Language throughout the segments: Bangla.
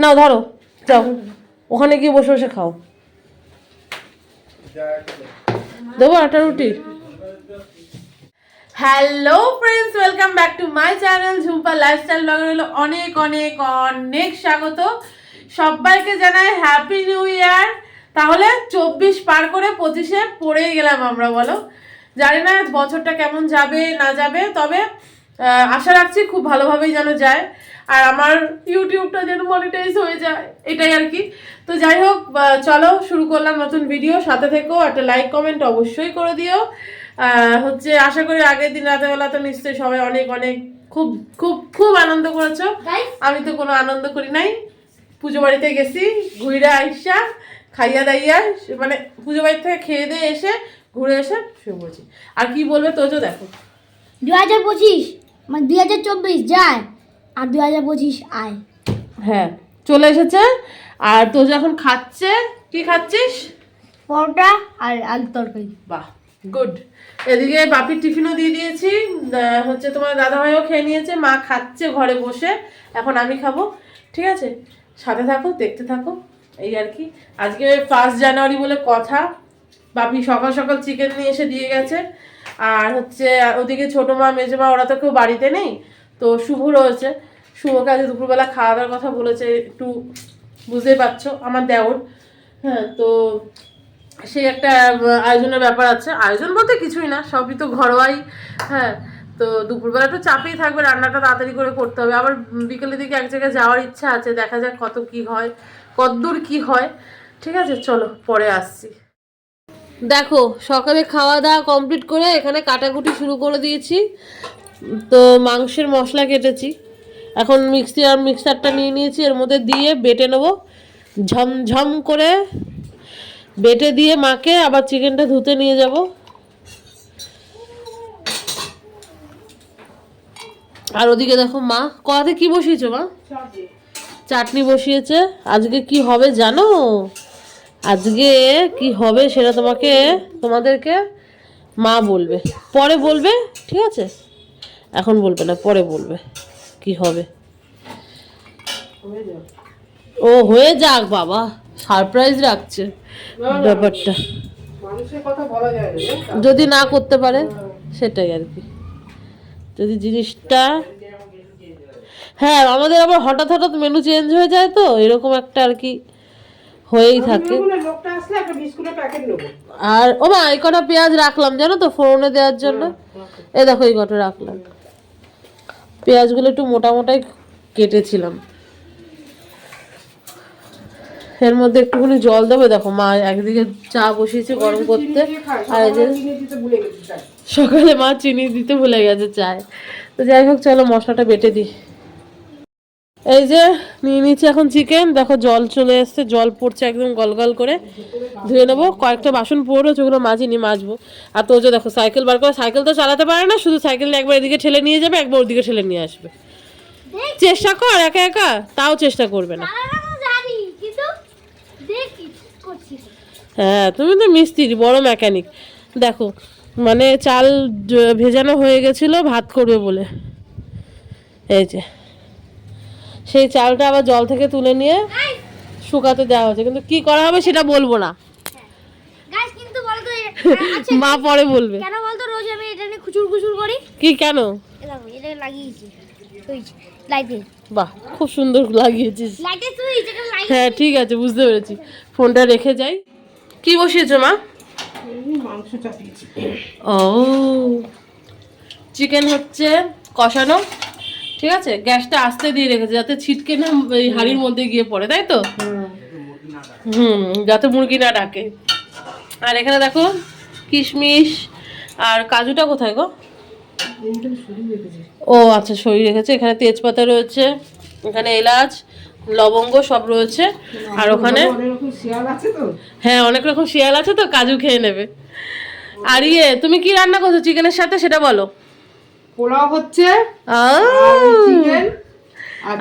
নাও ধরো, যাও। ওখানে গিয়ে বসে বসে খাও। দেবো আটা রুটি? Hello friends welcome back to my channel Jhumpa lifestyle ব্লগের হলো অনেক অনেক অনেক স্বাগত। সবাইকে জানাই হ্যাপি নিউ ইয়ার তাহলে চব্বিশ পার করে পঁচিশে পড়েই গেলাম আমরা, বলো। জানি না বছরটা কেমন যাবে, না যাবে, তবে আশা রাখছি খুব ভালোভাবেই যেন যায়। আর আমার ইউটিউবটা যেন মনিটাইজ হয়ে যায় এটাই আর কি। তো যাই হোক চলো শুরু করলাম নতুন ভিডিও সাথে থেকেও একটা লাইক কমেন্ট অবশ্যই করে দিও। হচ্ছে আশা করি আগের দিন রাতেবেলা তো নিশ্চয়ই সবাই অনেক অনেক খুব খুব খুব আনন্দ করেছ। আমি তো কোনো আনন্দ করি নাই। পুজো বাড়িতে গেছি ঘুরে আইসা খাইয়া দাইয়া মানে পুজো বাড়ি থেকে খেয়ে দিয়ে এসে ঘুরে এসে শুয়ে পড়েছি। আর কি বলবে তোজো দেখো। দু হাজার পঁচিশ মানে দুই হাজার চব্বিশ যায়। আর দু হাজার পঁচিশ আয়। হ্যাঁ চলে এসেছে। আর তোজো এখন খাচ্ছে কি খাচ্ছিস? পরোটা আর আলু তরকারি। বাহ গুড এদিকে বাপির টিফিনও দিয়ে দিয়েছি। হচ্ছে তোমার দাদা ভাইও খেয়ে নিয়েছে মা খাচ্ছে ঘরে বসে। এখন আমি খাব ঠিক আছে? সাথে থাকো দেখতে থাকো এই আর কি। আজকে ফার্স্ট জানুয়ারি বলে কথা। বাপি সকাল সকাল চিকেন নিয়ে এসে দিয়ে গেছে। আর হচ্ছে ওদিকে ছোটো মা মেজো মা ওরা তো কেউ বাড়িতে নেই। তো শুভ রয়েছে। শুভকে আজ দুপুরবেলা খাওয়া দাওয়ার কথা বলেছে, একটু বুঝতেই পারছ, আমার দেওর। হ্যাঁ তো সেই একটা আয়োজনের ব্যাপার আছে। আয়োজন বলতে কিছুই না, সবই তো ঘরোয়াই। হ্যাঁ তো দুপুরবেলা একটু চাপেই থাকবে, রান্নাটা তাড়াতাড়ি করে করতে হবে। আবার বিকেলের দিকে এক জায়গায় যাওয়ার ইচ্ছা আছে, দেখা যাক কত কি হয় কতদূর কি হয়। ঠিক আছে, চলো, পরে আসছি। দেখো, সকালে খাওয়া দাওয়া কমপ্লিট করে এখানে কাটাকুটি শুরু করে দিয়েছি। তো মাংসের মশলা কেটেছি। এখন মিক্সি আর মিক্সারটা নিয়ে নিয়েছি এর মধ্যে দিয়ে বেটে নেব। ঝমঝম করে বেটে দিয়ে মাকে আবার চিকেনটা ধুতে নিয়ে যাব। আর ওদিকে দেখো মা কড়াতে কি বসিয়েছো মা? চাটনি। বসিয়েছে। আজকে কি হবে জানো? আজকে কি হবে সেটা তোমাকে তোমাদেরকে মা বলবে। পরে বলবে ঠিক আছে? এখন বলবে না পরে বলবে। কি হবে? ও হয়ে যাক বাবা সারপ্রাইজ রাখছে ব্যাপারটা? যদি না করতে পারে সেটাই আর কি। যদি জিনিসটা হ্যাঁ আমাদের আবার হঠাৎ হঠাৎ মেনু চেঞ্জ হয়ে যায় তো এরকম একটা আর কি হয়েই থাকে। আর ও মা এই কটা পেঁয়াজ রাখলাম জানো তো ফোড়নে দেওয়ার জন্য। এ দেখো এই কটা রাখলাম। পেঁয়াজগুলো একটু মোটামোটাই কেটেছিলাম। এর মধ্যে একটুখানি জল দেবে দেখো মা একদিকে চা বসিয়েছে গরম করতে আর। সকালে মা চিনি দিতে ভুলে গেছে চায়। তো যাই হোক চলো মশলাটা বেটে দিই। এই যে নিয়ে নিচ্ছি এখন চিকেন দেখো জল চলে এসছে জল পড়ছে একদম গলগল করে। ধুয়ে নেব। কয়েকটা বাসন পড়ো সেগুলো মাজিনি মাজবো। আর তো যে দেখো সাইকেল বার করে সাইকেল তো চালাতে পারে না শুধু সাইকেল একবার এদিকে ঠেলে নিয়ে যাবে একবার ওদিকে ঠেলে নিয়ে আসবে। চেষ্টা কর একা একা তাও চেষ্টা করবে না। হ্যাঁ তুমি তো মিস্ত্রি বড় মেকানিক দেখো মানে চাল ভেজানো হয়ে গেছিল ভাত করবে বলে। এই যে। সেই চালটা আবার জল থেকে তুলে নিয়ে শুকাতে দেওয়া হয়েছে। কিন্তু কি করা হবে সেটা বলব না। গাছ কিন্তু বলতো এ- আচ্ছা মা পরে বলবে। কেন বলতো রোজ আমি এটা নিয়ে খুচুর খুচুর করি? কি কেন? এটা লাগিয়েছি। লাইটে বাহ খুব সুন্দর লাগিয়েছিস। হ্যাঁ ঠিক আছে বুঝতে পেরেছি। ফোনটা রেখে যাই। কি বসিয়েছো মা? ও চিকেন হচ্ছে কষানো। ঠিক আছে? গ্যাসটা আস্তে দিয়ে রেখেছে যাতে ছিটকে না এই হাঁড়ির মধ্যে গিয়ে পড়ে তাই তো? হুম। যাতে মুরগি না ডাকে। আর এখানে দেখো কিশমিশ আর কাজুটা কোথায় গো? ও আচ্ছা সই রেখেছে। এখানে তেজপাতা রয়েছে এখানে এলাচ লবঙ্গ সব রয়েছে। আর ওখানে? শিয়াল আছে তো। হ্যাঁ অনেক রকম শিয়াল আছে তো কাজু খেয়ে নেবে। আর ইয়ে তুমি কি রান্না করছ চিকেনের সাথে সেটা বলো। পোলাও হচ্ছে চিকেন।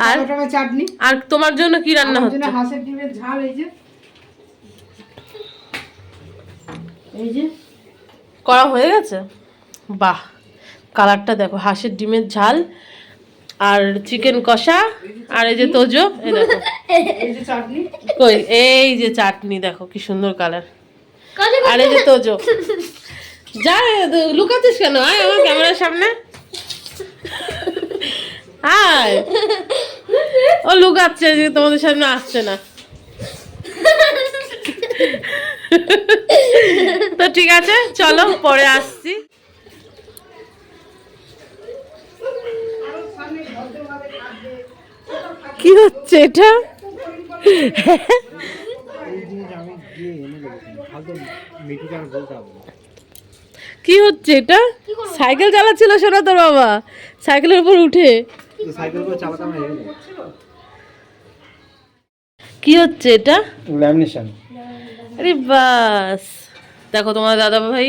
আর চাটনি? আর তোমার জন্য কি রান্না হচ্ছে? হাঁসের ডিমের ঝাল এই যে। এই যে। করা হয়ে গেছে? বাহ কালারটা দেখো হাঁসের ডিমের ঝাল আর চিকেন কষা আর এই যে তোজো এই দেখো। যে চাটনি। কই এই যে চাটনি দেখো কি সুন্দর কালার। আর এই যে তোজো। যা লুকাচ্ছিস কেন? আয় আমার ক্যামেরার সামনে। আয়। ও লুকাচ্ছে যে তোমাদের সামনে আসছে না। তো ঠিক আছে, চলো, পরে আসছি। কি হচ্ছে এটা? কি হচ্ছে এটা? সাইকেল চালাচ্ছিল শোনা তোর বাবা। সাইকেলের উপর উঠে। কি হচ্ছে এটা? ল্যামিনেশন। আরে বাস। দেখো তোমার দাদা ভাই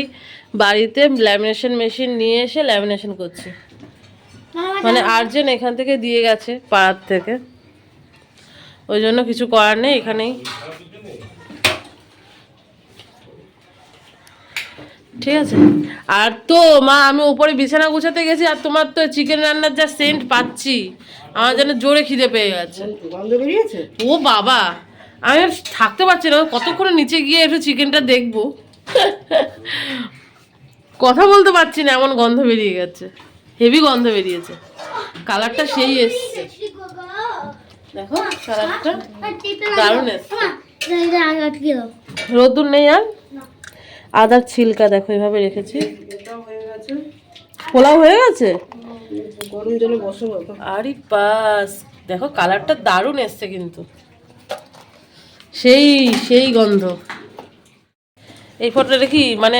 বাড়িতে ল্যামিনেশন মেশিন নিয়ে এসে ল্যামিনেশন করছে। মানে আর্জেন্ট এখান থেকে দিয়ে গেছে পাড়ার থেকে। ওই জন্য কিছু করার নেই এখানেই। ঠিক আছে? আর তো মা আমি উপরে বিছানা গুছাতে গেছি আর তোমার তো চিকেন রান্নার যা সেন্ট পাচ্ছি আমার যেন জোরে খিদে পেয়ে গেছে। ও বাবা আমি থাকতে পারছি না কতক্ষণ নিচে গিয়ে একটু চিকেনটা দেখব? কথা বলতে পারছি না এমন গন্ধ বেরিয়ে গেছে হেভি গন্ধ বেরিয়েছে। কালারটা সেই এসছে। দেখো কালারটা দারুণ এসছে। রোদ্দুর নেই আর? আদার ছিলকা দেখো এভাবে রেখেছি। হয়ে পোলাও হয়ে গেছে? গরম জলে বসো আরে পাস দেখো কালারটা দারুণ এসছে কিন্তু। সেই সেই গন্ধ। এই ফটোটা কি মানে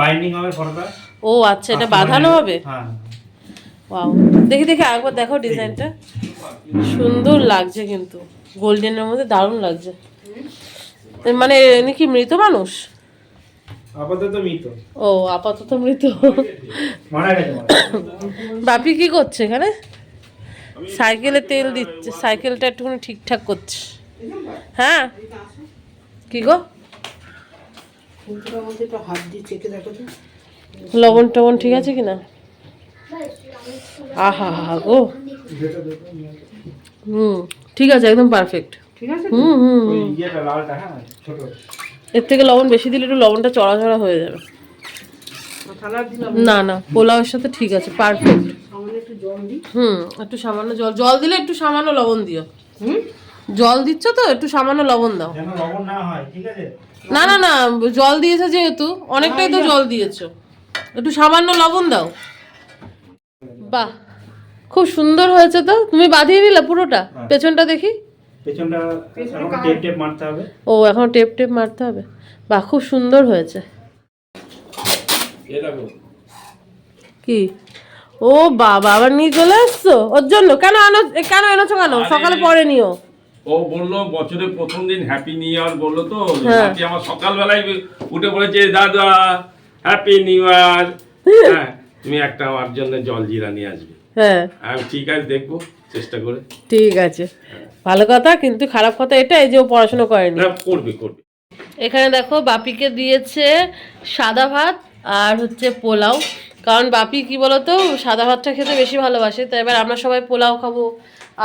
বাইন্ডিং হবে ফটোটা? ও আচ্ছা এটা বাঁধানো হবে? হ্যাঁ। ওয়াও। দেখি দেখি একবার দেখো ডিজাইনটা। সুন্দর লাগছে কিন্তু। গোল্ডেনের মধ্যে দারুণ লাগছে। মানে এনি কি মৃত মানুষ? আপাতত মিত। ও আপাতত মৃত। মারা গেছে বাপি কি করছে এখানে? সাইকেলে তেল দিচ্ছে সাইকেলটা একটুখানি ঠিকঠাক করছে। হ্যাঁ? কি গো? লবণ টবণ ঠিক আছে কি না আহা হা গো। হুম ঠিক আছে একদম পারফেক্ট ঠিক আছে? হুম হুম হুম। লালটা হ্যাঁ ছোট। এর থেকে লবণ বেশি দিলে একটু লবণটা চড়া চড়া হয়ে যাবে। না না পোলাওয়ের সাথে ঠিক আছে পারফেক্ট হুম একটু সামান্য জল জল দিলে একটু সামান্য লবণ দিও। হুম? জল দিচ্ছ তো একটু সামান্য লবণ দাও। না হয় না না না জল দিয়েছে যেহেতু অনেকটাই তো জল দিয়েছ। একটু সামান্য লবণ দাও। বাহ খুব সুন্দর হয়েছে তো তুমি বাঁধিয়ে নিলে পুরোটা? পেছনটা দেখি। পেছনটা টেপ টেপ মারতে হবে। ও এখন টেপ টেপ মারতে হবে? বাহ খুব সুন্দর হয়েছে। কি? ও বাবা আবার নিয়ে চলে আসছো? ওর জন্য? কেন আনো কেন এনেছো কেন? সকালে পরে নিও। ও বলল বছরের প্রথম দিন হ্যাপি নিউ ইয়ার বলল তো। হ্যাঁ। রাতে আমার সকালবেলায় উঠে পড়েছে দাদা হ্যাপি নিউ ইয়ার হ্যাঁ তুমি একটা আমার জন্য জল জিরা নিয়ে আসবে। হ্যাঁ। আমি ঠিক আছে দেখব চেষ্টা করে। ঠিক আছে। ভালো কথা কিন্তু খারাপ কথা এটা এই যে ও পড়াশোনা করেনি। না করবে করবে। এখানে দেখো বাপিকে দিয়েছে সাদা ভাত আর হচ্ছে পোলাও। কারণ বাপি কি বলতো সাদা ভাতটা খেতে বেশি ভালোবাসে তাই এবার আমরা সবাই পোলাও খাব।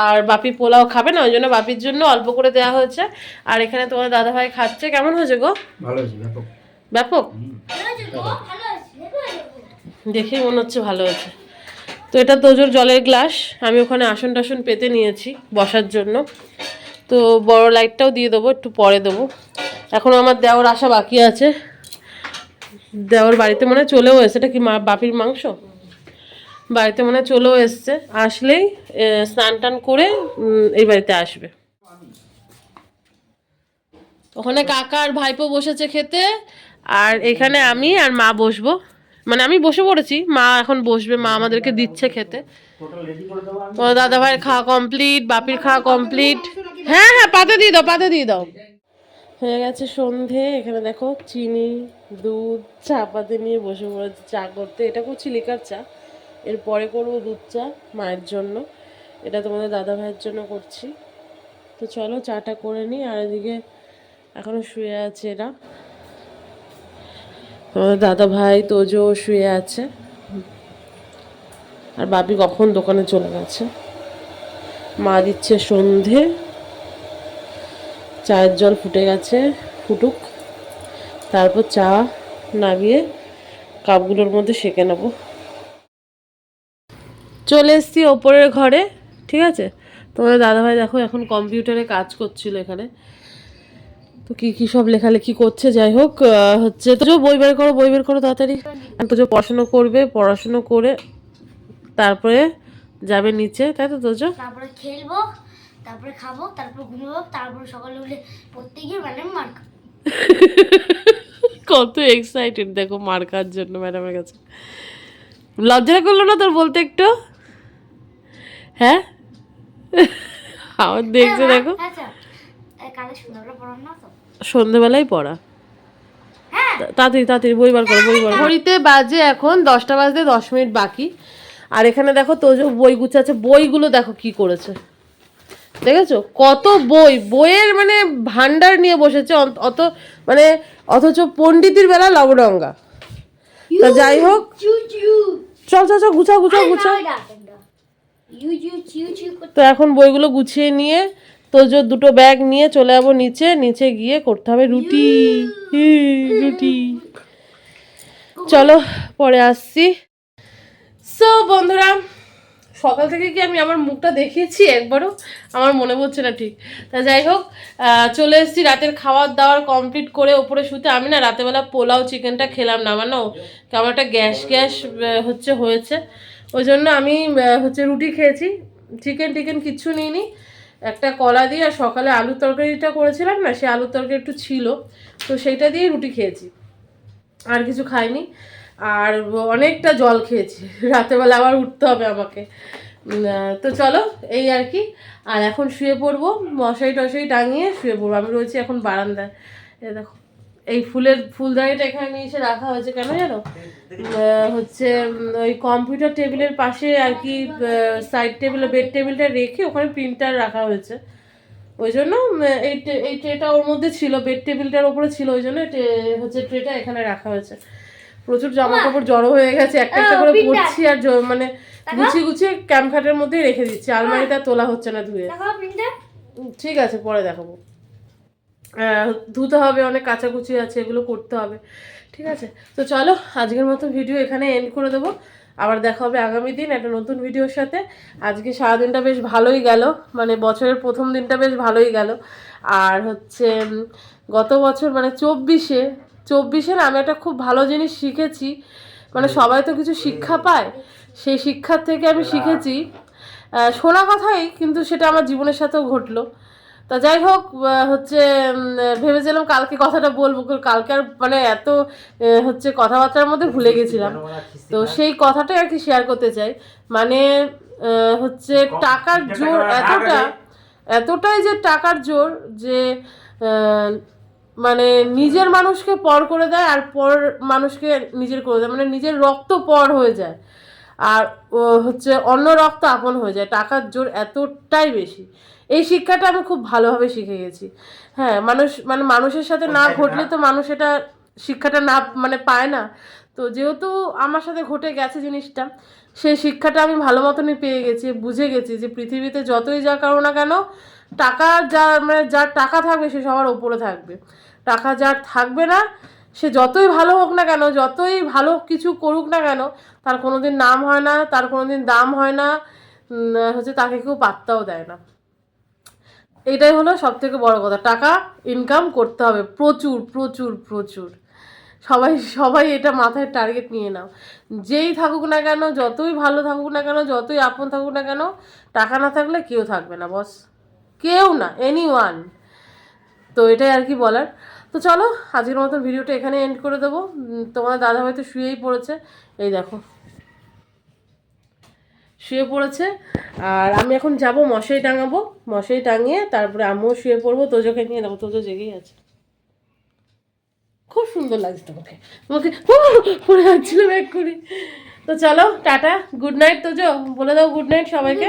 আর বাপি পোলাও খাবে না ওই জন্য বাপির জন্য অল্প করে দেওয়া হয়েছে। আর এখানে তোমার দাদা ভাই খাচ্ছে। কেমন হয়েছে গো? ভালো ব্যাপক। ব্যাপক। দেখেই মনে হচ্ছে ভালো হয়েছে। তো এটা তোজোর জলের গ্লাস। আমি ওখানে আসন টাসন পেতে নিয়েছি বসার জন্য। তো বড় লাইটটাও দিয়ে দেবো, একটু পরে দেবো। এখন আমার দেওয়ার আসা বাকি আছে। দেওয়ার বাড়িতে মনে চলেও এসছে। এটা কি মা বাপির মাংস? বাড়িতে মনে চলেও এসছে। আসলেই স্নান টান করে এই বাড়িতে আসবে। ওখানে কাকা আর ভাইপো বসেছে খেতে। আর এখানে আমি আর মা বসবো। মানে আমি বসে পড়েছি, মা এখন বসবে, মা আমাদেরকে দিচ্ছে খেতে। তোমার দাদা ভাইয়ের খাওয়া কমপ্লিট বাপির খাওয়া কমপ্লিট হ্যাঁ হ্যাঁ পাতে দিয়ে দাও, পাতে দিয়ে দাও। হয়ে গেছে সন্ধে, এখানে দেখো চিনি, দুধ, চা পাতে নিয়ে বসে পড়েছি, চা করতে। এটা করছি লিকার চা, এরপরে করব দুধ চা, মায়ের জন্য। এটা তোমাদের দাদা ভাইয়ের জন্য করছি। তো চলো চাটা করে নিই, আর এদিকে এখনও শুয়ে আছে এরা। তোমাদের দাদা ভাই তোজো শুয়ে আছে। আর বাপি কখন দোকানে চলে গেছে? মা দিচ্ছে সন্ধে। চায়ের জল ফুটে গেছে, ফুটুক। তারপর চা নামিয়ে কাপগুলোর মধ্যে সেঁকে নেব। চলে এসেছি ওপরের ঘরে, ঠিক আছে? তোমাদের দাদাভাই দেখো এখন কম্পিউটারে কাজ করছিল এখানে। তো কি কি সব লেখালেখি করছে? যাই হোক হচ্ছে তো বই বের করো বই বের করো তাড়াতাড়ি। তো যে পড়াশুনো করবে পড়াশুনো করে তারপরে যাবে নিচে তাই তো তোজো তারপরে খেলব তারপরে খাব তারপরে ঘুমাবো তারপরে সকালে উঠে পড়তে গিয়ে ম্যাডাম মার কত এক্সাইটেড দেখো মার খাওয়ার জন্য ম্যাডামের কাছে। লজ্জা করল না তোর বলতে একটু? হ্যাঁ? আমার দেখছে দেখো। আচ্ছা। এই কালে সন্ধ্যাবেলা পড়ান তো। সন্ধেবেলায় পড়া। হ্যাঁ। তাড়াতাড়ি তাড়াতাড়ি বই বার করো বই বার। ঘড়িতে বাজে এখন দশটা বাজতে দশ মিনিট বাকি। আর এখানে দেখো তোজো বই গুছাচ্ছে বইগুলো দেখো কি করেছে। দেখেছ? কত বই বইয়ের মানে ভান্ডার নিয়ে বসেছে অত- অত মানে অথচ পণ্ডিতির বেলা লবডঙ্গা তা যাই হোক। চু চু। চল চল চল গুছা গুছা গুছা ইউ ইউ চিউ চিউ করতে তো এখন বইগুলো গুছিয়ে নিয়ে তোজো দুটো ব্যাগ নিয়ে চলে যাব নিচে নিচে গিয়ে করতে হবে রুটি। রুটি। চলো পরে আসছি। সো বন্ধুরা সকাল থেকে কি আমি আমার মুখটা দেখিয়েছি? একবারও আমার মনে পড়ছে না ঠিক। তা যাই হোক চলে এসেছি রাতের খাওয়ার দাওয়ার কমপ্লিট করে ওপরে শুতে। আমি না রাতেবেলা পোলাও চিকেনটা খেলাম না আমার না কেমন একটা গ্যাস গ্যাস হচ্ছে হয়েছে। ওই জন্য আমি হচ্ছে রুটি খেয়েছি। চিকেন টিকেন কিচ্ছু নিইনি। একটা কলা দিয়ে আর সকালে আলুর তরকারিটা করেছিলাম না, সে আলুর তরকারি একটু ছিল, তো সেইটা দিয়ে রুটি খেয়েছি। আর কিছু খাইনি। আর অনেকটা জল খেয়েছি। রাতেবেলা আবার উঠতে হবে আমাকে। তো চলো, এই আর কি। আর এখন শুয়ে পড়ব মশাই টশাই টাঙিয়ে শুয়ে পড়ব। আমি রয়েছি এখন বারান্দায়। দেখো। এই ফুলের ফুলদানিটা এখানে এসে রাখা হয়েছে কেন জানো? হচ্ছে ওই কম্পিউটার টেবিলের পাশে আর কি সাইড টেবিল বেড টেবিলটা রেখে ওখানে প্রিন্টার রাখা হয়েছে। ওই জন্য এই এই ট্রেটা ওর মধ্যে ছিল বেড টেবিলটার ওপরে ছিল ওই জন্য হচ্ছে ট্রেটা এখানে রাখা হয়েছে। প্রচুর জামা কাপড় জড়ো হয়ে গেছে একটা একটা করে পরছি আর মানে গুছিয়ে গুছিয়ে ক্যাম্প খাটের মধ্যেই রেখে দিচ্ছি আলমারিটা আর তোলা হচ্ছে না ধুয়ে। ঠিক আছে পরে দেখাবো। ধুতে হবে অনেক কাচাকুচি আছে এগুলো করতে হবে। ঠিক আছে? তো চলো আজকের মতো ভিডিও এখানে এন্ড করে দেবো। আবার দেখা হবে আগামী দিন একটা নতুন ভিডিওর সাথে। আজকে সারাদিনটা বেশ ভালোই গেল মানে বছরের প্রথম দিনটা বেশ ভালোই গেল। আর হচ্ছে গত বছর মানে চব্বিশে চব্বিশে না আমি একটা খুব ভালো জিনিস শিখেছি। মানে সবাই তো কিছু শিক্ষা পায় সেই শিক্ষার থেকে আমি শিখেছি। শোনা কথাই কিন্তু সেটা আমার জীবনের সাথেও ঘটলো। তা যাই হোক হচ্ছে ভেবেছিলাম কালকে কথাটা বলব কালকে আর মানে এত হচ্ছে কথাবার্তার মধ্যে ভুলে গেছিলাম। তো সেই কথাটাই আর কি শেয়ার করতে চাই। মানে হচ্ছে টাকার জোর এতটা এতটাই যে টাকার জোর যে মানে নিজের মানুষকে পর করে দেয় আর পর মানুষকে নিজের করে দেয় মানে নিজের রক্ত পর হয়ে যায়। আর ও হচ্ছে অন্য রক্ত আপন হয়ে যায় টাকার জোর এতটাই বেশি। এই শিক্ষাটা আমি খুব ভালোভাবে শিখে গেছি। হ্যাঁ মানুষ মানে মানুষের সাথে না ঘটলে তো মানুষ এটা শিক্ষাটা না মানে পায় না। তো যেহেতু আমার সাথে ঘটে গেছে জিনিসটা সেই শিক্ষাটা আমি ভালো মতনই পেয়ে গেছি বুঝে গেছি যে পৃথিবীতে যতই যা করো না কেন টাকা যা মানে যার টাকা থাকবে সে সবার ওপরে থাকবে। টাকা যার থাকবে না সে যতই ভালো হোক না কেন, যতই ভালো কিছু করুক না কেন, তার কোনোদিন নাম হয় না, তার কোনোদিন দাম হয় না হচ্ছে তাকে কেউ পাত্তাও দেয় না। এটাই হলো সব থেকে বড় কথা। টাকা ইনকাম করতে হবে। প্রচুর প্রচুর প্রচুর। সবাই সবাই এটা মাথায় টার্গেট নিয়ে নাও। যেই থাকুক না কেন, যতই ভালো থাকুক না কেন, যতই আপন থাকুক না কেন, টাকা না থাকলে কেউ থাকবে না বস কেউ না এনি ওয়ান তো এটাই আর কি বলার। তো চলো আজকের মতো ভিডিওটা এখানে এন্ড করে দেবো। তোমার দাদা হয়তো শুয়েই পড়েছে। এই দেখো। শুয়ে পড়েছে। আর আমি এখন যাব মশারি টাঙাবো। মশারি টাঙিয়ে তারপরে আমিও শুয়ে পড়ব তোজোকে নিয়ে দেবো তোজো জেগেই আছে। খুব সুন্দর লাগছে তোমাকে। তোমাকে পড়ে যাচ্ছিল ব্যাগ করি তো চলো টাটা। Good night Tojo. বলে দাও গুড নাইট সবাইকে।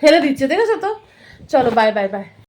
ফেলে দিচ্ছে দেখেছ তো? চলো বাই বাই বাই